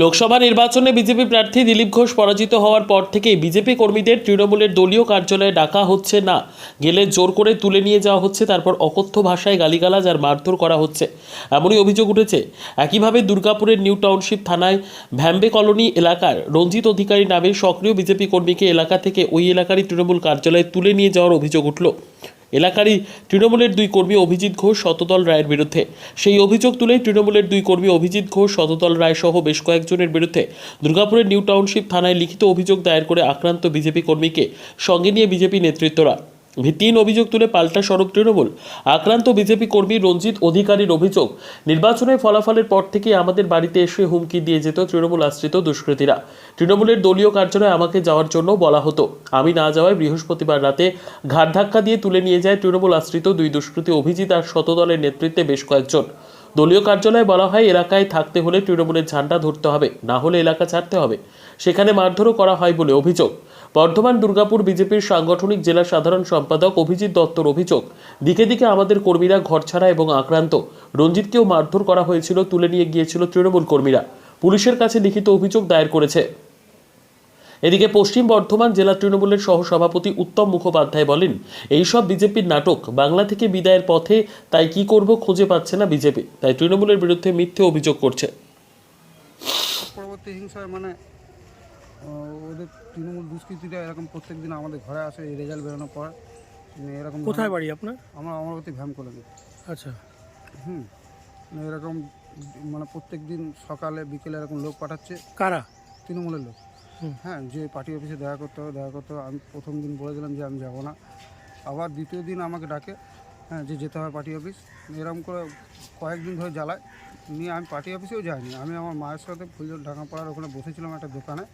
লোকসভা নির্বাচনে বিজেপি প্রার্থী দিলীপ ঘোষ পরাজিত হওয়ার পর থেকেই বিজেপি কর্মীদের তৃণমূলের দলীয় কার্যালয়ে ডাকা হচ্ছে না। গেলে জোর করে তুলে নিয়ে যাওয়া হচ্ছে, তারপর অকথ্য ভাষায় গালিগালাজ আর মারধর করা হচ্ছে। এমনই অভিযোগ উঠেছে, একইভাবে দুর্গাপুরের নিউ টাউনশিপ থানায় ভ্যাম্বে কলোনি এলাকার রঞ্জিত অধিকারী নামে সক্রিয় বিজেপি কর্মীকে এলাকা থেকে ওই এলাকারই তৃণমূল কার্যালয়ে তুলে নিয়ে যাওয়ার অভিযোগ উঠল। এলাকারই তৃণমূলের দুই কর্মী অভিজিৎ ঘোষ শতদল রায়ের বিরুদ্ধে। সেই অভিযোগ তুলে তৃণমূলের দুই কর্মী অভিজিৎ ঘোষ শতদল রায় সহ বেশ কয়েকজনের বিরুদ্ধে দুর্গাপুরের নিউ টাউনশিপ থানায় লিখিত অভিযোগ দায়ের করে আক্রান্ত বিজেপি কর্মীকে সঙ্গে নিয়ে বিজেপি নেতৃত্বরা ভিত্তিহীন অভিযোগ তুলে পাল্টা সড়ক তৃণমূল। আক্রান্ত বিজেপি কর্মী রঞ্জিত অধিকারীর অভিযোগ, নির্বাচনের ফলাফলের পর থেকে আমাদের বাড়িতে এসে হুমকি দিয়ে যেত তৃণমূল আশ্রিত দুষ্কৃতীরা। তৃণমূলের দলীয় কার্যালয়ে আমাকে যাওয়ার জন্য বলা হতো। আমি না যাওয়ায় বৃহস্পতিবার রাতে ঘাট ধাক্কা দিয়ে তুলে নিয়ে যায় তৃণমূল আশ্রিত দুই দুষ্কৃতী অভিজিৎ আর শতদলের নেতৃত্বে বেশ কয়েকজন। দলীয় কার্যালয়ে বলা হয়, এলাকায় থাকতে হলে তৃণমূলের ঝান্ডা ধরতে হবে, না হলে এলাকা ছাড়তে হবে। সেখানে মারধরও করা হয় বলে অভিযোগ। বর্ধমান দুর্গাপুর বিজেপির সাংগঠনিক জেলা সাধারণ সম্পাদক অভিজিৎ দত্তর অভিযোগ, দিকে দিকে আমাদের কর্মীরা ঘরছাড়া এবং আক্রান্ত। রঞ্জিতকেও মারধর করা হয়েছিল, তুলে নিয়ে গিয়েছিল তৃণমূল কর্মীরা। পুলিশের কাছে লিখিত অভিযোগ দায়ের করেছে। এদিকে পশ্চিম বর্ধমান জেলা তৃণমূলের সহসভাপতি উত্তম মুখোপাধ্যায় বলেন, এইসব বিজেপির নাটক, বাংলা থেকে বিদায়ের পথে, তাই কি করব খুঁজে পাচ্ছে না বিজেপি। তাই তৃণমূলের বিরুদ্ধে মিথ্যে অভিযোগ করছে। পরবর্তী মানে ওদের তৃণমূল দুষ্কৃতীরা এরকম প্রত্যেক দিন আমাদের ঘরে আসে এই রেজাল্ট বেরোনোর পর। মানে এরকম কোথায় বাড়ি আপনার? আমরা অমরাবতী ভ্যাম কলোনি। আচ্ছা। হুম। মানে এরকম মানে প্রত্যেক দিন সকালে বিকেলে এরকম লোক পাঠাচ্ছে। কারা? তৃণমূলের লোক। হ্যাঁ যে পার্টি অফিসে দেখা করতে হবে দেখা করতে হবে। আমি প্রথম দিন বলে দিলাম যে আমি যাব না। আবার দ্বিতীয় দিন আমাকে ডাকে হ্যাঁ যে যেতে হবে পার্টি অফিস। এরকম করে কয়েকদিন ধরে জ্বালায়। নিয়ে আমি পার্টি অফিসেও যাইনি। আমি আমার মায়ের সাথে ফুলজোর ঢাকাপাড়ার ওখানে বসেছিলাম একটা দোকানে।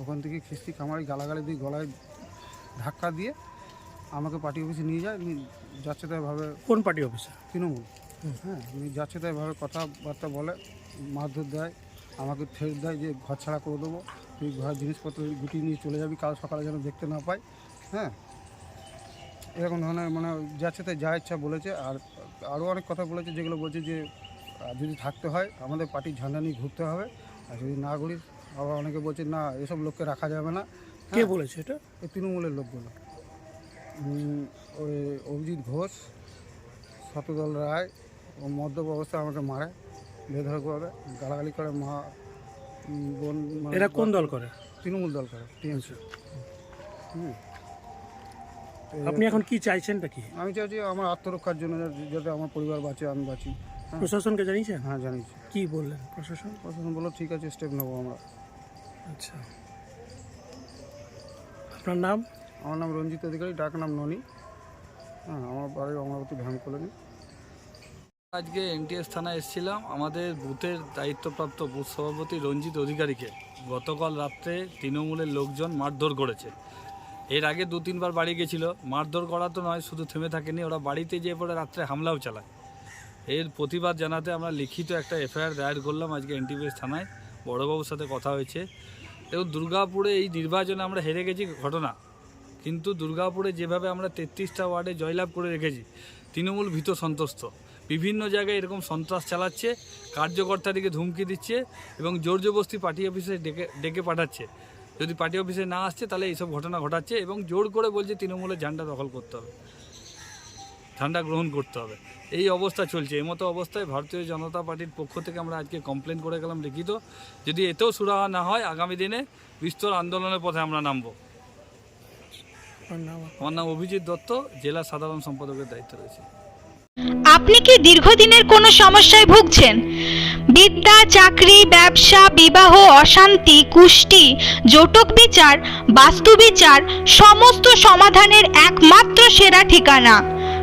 ওখান থেকে খিস্তি খামারি গালাগালি দিয়ে গলায় ধাক্কা দিয়ে আমাকে পার্টি অফিসে নিয়ে যায় যাচ্ছে তাই ভাবে কোন পার্টি অফিসে? তৃণমূল। হ্যাঁ যাচ্ছে তাই ভাবে কথাবার্তা বলে মারধর দেয় আমাকে ঠেস দেয় যে ঘর ছাড়া করে দেবো তুই ঘর জিনিসপত্র গুটিয়ে নিয়ে চলে যাবি কাল সকালে যেন দেখতে না পাই হ্যাঁ। এরকম ধরনের মানে যাচ্ছে তাই যা ইচ্ছা বলেছে আর আরও অনেক কথা বলেছে যেগুলো বলছে যে যদি থাকতে হয় আমাদের পার্টির ঝান্ডা নিয়ে ঘুরতে হবে আর যদি না ঘুরি আবার অনেকে বলছে না এসব লোককে রাখা যাবে না। কে হ্যাঁ, বলেছে এটা? এই তৃণমূলের লোকগুলো। উম, ওই অভিজিৎ ঘোষ শতদল রায় ও মদ্যপ অবস্থায় আমাকে মারে বেধড়ক করে গালাগালি করে মা উম, বোন মানে এরা কোন দল করে? তৃণমূল দল করে টিএমসি। হুম। এই- আপনি এখন কি চাইছেনটা কি? আমি চাইছি আমার আত্মরক্ষার জন্য যাতে- যাতে আমার পরিবার বাঁচে আমি বাঁচি। হ্যাঁ। প্রশাসনকে জানিয়েছেন? হ্যাঁ জানিয়েছি। কি বললেন প্রশাসন? প্রশাসন বলল ঠিক আছে স্টেপ নেব আমরা। আচ্ছা। আপনার নাম? আমার নাম রঞ্জিত অধিকারী ডাক নাম ননি। হ্যাঁ আমার বাড়ি অমরাবতী ভ্যাম কলোনি। আজকে এনটিএস থানায় এসেছিলাম। আমাদের বুথের দায়িত্বপ্রাপ্ত বুথ সভাপতি রঞ্জিত অধিকারীকে গতকাল রাত্রে তৃণমূলের লোকজন মারধর করেছে। এর আগে দু তিনবার বাড়ি গেছিল। মারধর করা তো নয় শুধু থেমে থাকেনি। ওরা বাড়িতে যেয়ে পরে রাত্রে হামলাও চালায়। এর প্রতিবাদ জানাতে আমরা লিখিত একটা এফআইআর দায়ের করলাম আজকে এনটিপিএস থানায়। বড়োবাবুর সাথে কথা হয়েছে। এবং দুর্গাপুরে এই নির্বাচনে আমরা হেরে গেছি, ঘটনা। কিন্তু দুর্গাপুরে যেভাবে আমরা তেত্রিশটা ওয়ার্ডে জয়লাভ করে রেখেছি, তৃণমূল ভীত সন্ত্রস্ত। বিভিন্ন জায়গায় এরকম সন্ত্রাস চালাচ্ছে কার্যকর্তাদিকে ধুমকি দিচ্ছে এবং জোর জবস্তি পার্টি অফিসে ডেকে ডেকে পাঠাচ্ছে। যদি পার্টি অফিসে না আসছে, তাহলে এইসব ঘটনা ঘটাচ্ছে এবং জোর করে বলছে, তৃণমূলের ঝান্ডা দখল করতে হবে। ঝান্ডা গ্রহণ করতে হবে। এই অবস্থা চলছে। এই মতো অবস্থায় ভারতীয় জনতা পার্টির পক্ষ থেকে আমরা আজকে কমপ্লেন করে গেলাম লিখিত। যদি এতেও সুরাহা না হয় আগামী দিনে বিস্তর আন্দোলনের পথে আমরা নামবো। আমার নাম অভিজিৎ দত্ত জেলা সাধারণ সম্পাদকের দায়িত্ব রয়েছে। আপনি কি দীর্ঘদিনের কোনো সমস্যায় ভুগছেন? বিদ্যা চাকরি ব্যবসা বিবাহ অশান্তি কুষ্টি জটক বিচার বাস্তু বিচার সমস্ত সমাধানের একমাত্র সেরা ঠিকানা।